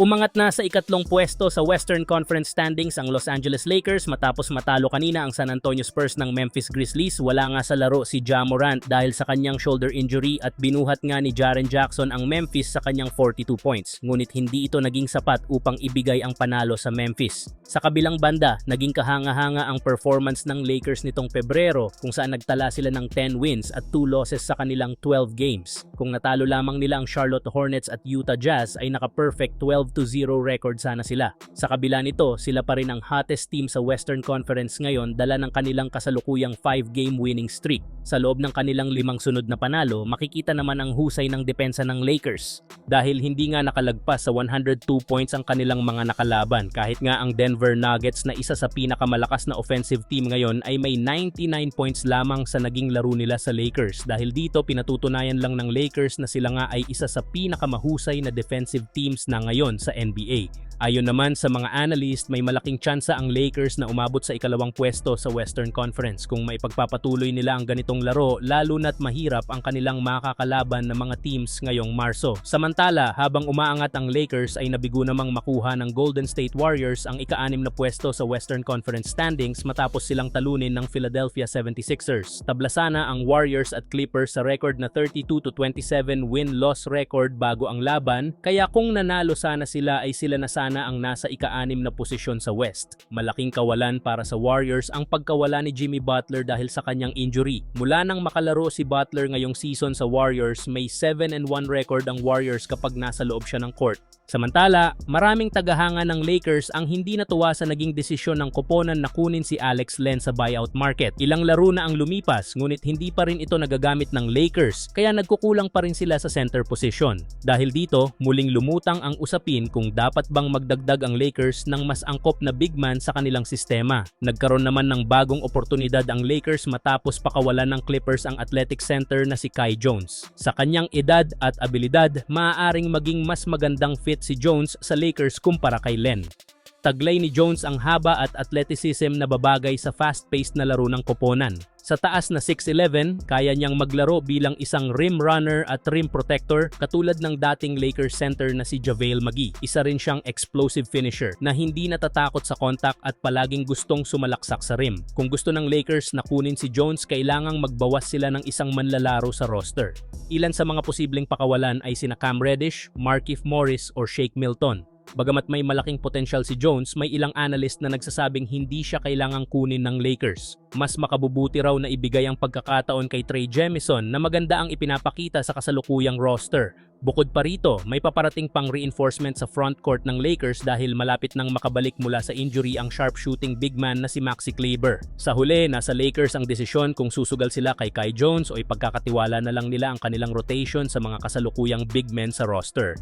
Umangat na sa ikatlong pwesto sa Western Conference standings ang Los Angeles Lakers matapos matalo kanina ang San Antonio Spurs ng Memphis Grizzlies. Wala nga sa laro si Ja Morant dahil sa kanyang shoulder injury at binuhat nga ni Jaren Jackson ang Memphis sa kanyang 42 points. Ngunit hindi ito naging sapat upang ibigay ang panalo sa Memphis. Sa kabilang banda, naging kahanga-hanga ang performance ng Lakers nitong Pebrero kung saan nagtala sila ng 10 wins at 2 losses sa kanilang 12 games. Kung natalo lamang nila ang Charlotte Hornets at Utah Jazz ay naka-perfect 12 to 0 record sana sila. Sa kabila nito, sila pa rin ang hottest team sa Western Conference ngayon dala ng kanilang kasalukuyang 5-game winning streak. Sa loob ng kanilang limang sunod na panalo, makikita naman ang husay ng depensa ng Lakers. Dahil hindi nga nakalagpas sa 102 points ang kanilang mga nakalaban kahit nga ang Denver Nuggets na isa sa pinakamalakas na offensive team ngayon ay may 99 points lamang sa naging laro nila sa Lakers. Dahil dito pinatutunayan lang ng Lakers na sila nga ay isa sa pinakamahusay na defensive teams na ngayon sa NBA. Ayon naman sa mga analyst, may malaking tsansa ang Lakers na umabot sa ikalawang pwesto sa Western Conference kung maipagpapatuloy nila ang ganitong laro lalo na't mahirap ang kanilang makakalaban ng mga teams ngayong Marso. Samantala, habang umaangat ang Lakers ay nabigo namang makuha ng Golden State Warriors ang ika-anim na pwesto sa Western Conference standings matapos silang talunin ng Philadelphia 76ers. Tablasana ang Warriors at Clippers sa record na 32 to 27 win-loss record bago ang laban, kaya kung nanalo sana sila ay sila na sana ang nasa ika-anim na posisyon sa West. Malaking kawalan para sa Warriors ang pagkawala ni Jimmy Butler dahil sa kanyang injury. Mula nang makalaro si Butler ngayong season sa Warriors, may 7 and 1 record ang Warriors kapag nasa loob siya ng court. Samantala, maraming tagahanga ng Lakers ang hindi natuwa sa naging desisyon ng koponan na kunin si Alex Len sa buyout market. Ilang laro na ang lumipas ngunit hindi pa rin ito nagagamit ng Lakers kaya nagkukulang pa rin sila sa center position. Dahil dito, muling lumutang ang usapin kung dapat bang magdagdag ang Lakers ng mas angkop na big man sa kanilang sistema. Nagkaroon naman ng bagong oportunidad ang Lakers matapos pakawalan ng Clippers ang athletic center na si Kai Jones. Sa kanyang edad at abilidad, maaaring maging mas magandang fit si Jones sa Lakers kumpara kay Len. Taglay ni Jones ang haba at athleticism na babagay sa fast-paced na laro ng koponan. Sa taas na 6'11, kaya niyang maglaro bilang isang rim runner at rim protector katulad ng dating Lakers center na si JaVale McGee. Isa rin siyang explosive finisher na hindi natatakot sa contact at palaging gustong sumalaksak sa rim. Kung gusto ng Lakers na kunin si Jones, kailangang magbawas sila ng isang manlalaro sa roster. Ilan sa mga posibleng pakawalan ay sina Cam Reddish, Markieff Morris or Shake Milton. Bagamat may malaking potensyal si Jones, may ilang analyst na nagsasabing hindi siya kailangang kunin ng Lakers. Mas makabubuti raw na ibigay ang pagkakataon kay Trey Jemison na maganda ang ipinapakita sa kasalukuyang roster. Bukod pa rito, may paparating pang reinforcement sa front court ng Lakers dahil malapit nang makabalik mula sa injury ang sharpshooting big man na si Maxi Kleber. Sa huli, nasa Lakers ang desisyon kung susugal sila kay Kai Jones o ipagkakatiwala na lang nila ang kanilang rotation sa mga kasalukuyang big men sa roster.